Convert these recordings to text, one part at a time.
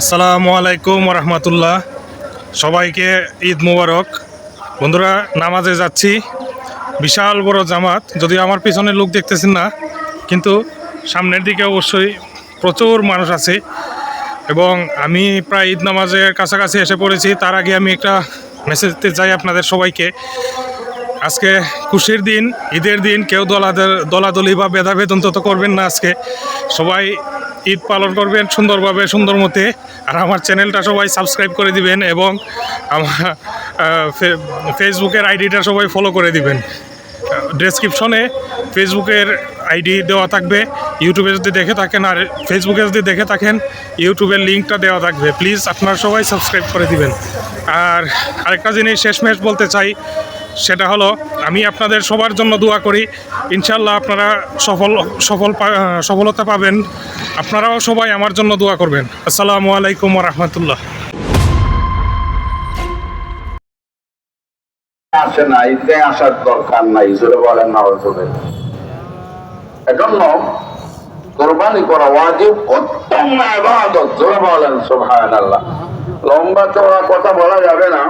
আসসালামু আলাইকুম রহমতুল্লাহ সবাইকে ঈদ মুবারক। বন্ধুরা, নামাজে যাচ্ছি। বিশাল বড় জামাত। যদিও আমার পিছনে লোক দেখতেছেন না, কিন্তু সামনের দিকে অবশ্যই প্রচুর মানুষ আছে। এবং আমি প্রায় ঈদ নামাজের কাছাকাছি এসে পড়েছি। তার আগে আমি একটা মেসেজ দিতে চাই আপনাদের সবাইকে। আজকে খুশির দিন, ঈদের দিন, কেউ দলাদের দলাদলি বা ভেদাভেদ অন্তত করবেন না আজকে। সবাই ঈদ পালন করবেন সুন্দরভাবে সুন্দর মতে আর আমার চ্যানেলটা সবাই সাবস্ক্রাইব করে দিবেন এবং আমার ফেসবুকের আইডিটা সবাই ফলো করে দিবেন। ডেসক্রিপশনে ফেসবুকের আইডি দেওয়া থাকবে ইউটিউবে যদি দেখে থাকেন আর ফেসবুকে যদি দেখে থাকেন ইউটিউবের লিঙ্কটা দেওয়া থাকবে। প্লিজ আপনারা সবাই সাবস্ক্রাইব করে দিবেন। আর আরেকটা জিনিস শেষমেশ বলতে চাই সেটা হলো, আমি আপনাদের সবার জন্য দোয়া করি। ইনশাল্লাহ আপনারা সফল সফল সফলতা পাবেন। আপনারাও সবাই আমার জন্য দোয়া করবেন। আসসালামু আলাইকুম রহমতুল্লাহ। লম্বা চওড়া কথা বলা যাবে না।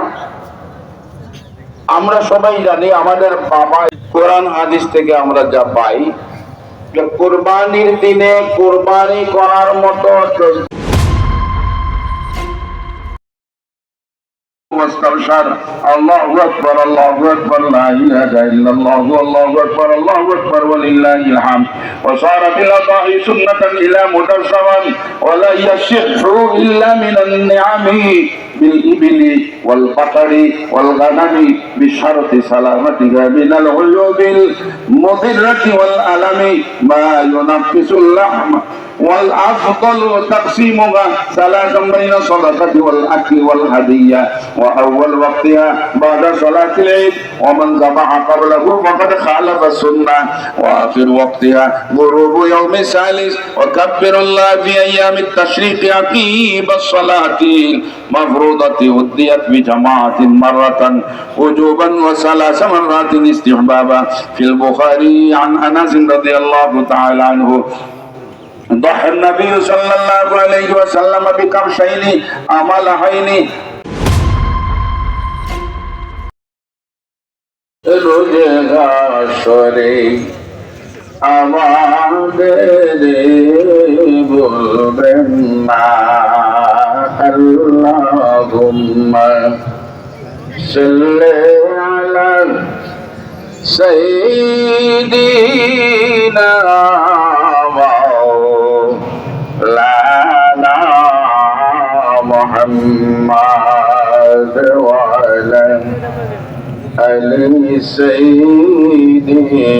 আমরা সবাই জানি আমাদের বাবা কোরআন হাদিস থেকে আমরা যা পাই যে কোরবানির দিনে কোরবানি করার মতো واستبشر الله اكبر الله اكبر لا اله الا الله الله اكبر الله اكبر ولله الحمد وصارت الاضاحي سنه الى مجسما ولا يصح الا من النعم বিল ইবিলি ওয়াল পাটারি ওয়াল গানামি বিশারতি সালামাতিহা মিনাল উয়ুবিল মুদিরাতি ওয়াল আলামি মা ইউনাফিসুল লাহমা والأفضل تقسيمها ثلاثا بين الصدقة والأكل والهدية وأول وقتها بعد صلاة العيد ومن ذبح قبله فقد خالف السنة. وآخر وقتها غروب يوم الثالث وكبر الله في أيام التشريق عقيب الصلاة. المفروضة أديت بجماعة مرة وجوبا وثلاث مرات استحبابا. في البخاري عن أنس رضي الله تعالى عنه النبي صلى الله عليه وسلم بكبشين عملهين রোজে গাছরে আমাদের বলবেন না আল্লাহুম্মা সাল্লি আলা سيدنا محمد وعلى آل سيدنا